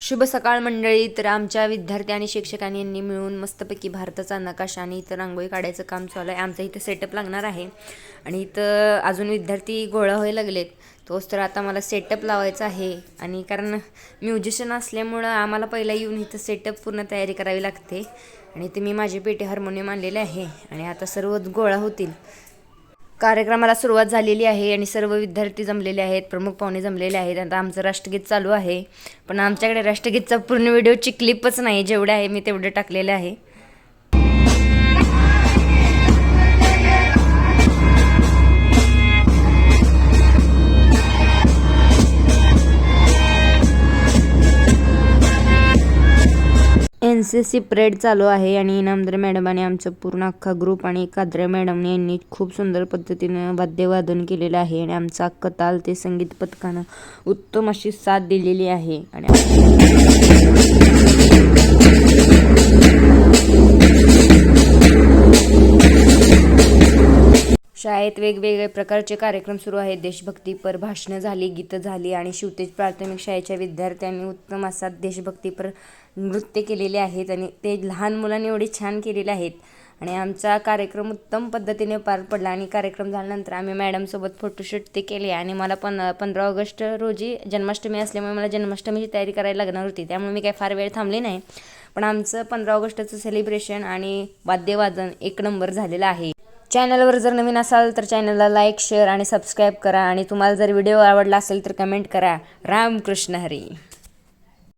शुभ सकाळ मंडळी. तर आमच्या विद्यार्थी आणि शिक्षकांनी यांनी मिळून मस्तपैकी भारताचा नकाशा आणि इथं रांगोळी काढायचं काम चालू आहे. आमचं इथं सेटअप लागणार आहे. आणि इथं अजून विद्यार्थी गोळा व्हायला लागलेत. तोच तर आता मला सेटअप लावायचा आहे. आणि कारण म्युझिशियन असल्यामुळं आम्हाला पहिला येऊन इथं सेटअप पूर्ण तयारी करावी लागते. आणि ते मी माझी पेटी हार्मोनियम आणलेले आहे. आणि आता सर्व गोळा होतील. कार्यक्रमाला सुरुवात झालेली आहे आणि सर्व विद्यार्थी जमलेले आहेत प्रमुख पाहुणे जमलेले आहेत. आता आमचं राष्ट्रगीत चालू आहे. पण आमच्याकडे राष्ट्रगीतचा पूर्ण व्हिडिओची क्लिपच नाही. जेवढे आहे मी तेवढे टाकलेले आहे. एन सी सी परेड चालू आहे आणि इनामदार मॅडम आणि आमचं पूर्ण अख्खा ग्रुप आणि काद्रे मॅडम यांनी खूप सुंदर पद्धतीनं वाद्यवादन केलेलं आहे आणि आमचा कताल ताल ते संगीत पथकानं उत्तम अशी साथ दिलेली आहे. आणि शाळेत वेगवेगळे प्रकारचे कार्यक्रम सुरू आहेत. देशभक्तीपर भाषणं झाली गीतं झाली आणि शिवतेज प्राथमिक शाळेच्या विद्यार्थ्यांनी उत्तम असा देशभक्तीपर नृत्य केलेले आहेत आणि ते लहान मुलांनी एवढे छान केलेले आहेत. आणि आमचा कार्यक्रम उत्तम पद्धतीने पार पडला आणि कार्यक्रम झाल्यानंतर आम्ही मॅडमसोबत फोटोशूट ते केले आणि मला पण पंधरा ऑगस्ट रोजी जन्माष्टमी असल्यामुळे मला जन्माष्टमीची तयारी करायला लागणार होती. त्यामुळे मी काय फार वेळ थांबले नाही. पण आमचं पंधरा ऑगस्टचं सेलिब्रेशन आणि वाद्यवादन एक नंबर झालेलं आहे. चॅनलवर जर नवीन असाल तर चॅनलला लाईक शेअर आणि सबस्क्राईब करा. आणि तुम्हाला जर व्हिडिओ आवडला असेल तर कमेंट करा. रामकृष्ण हरी.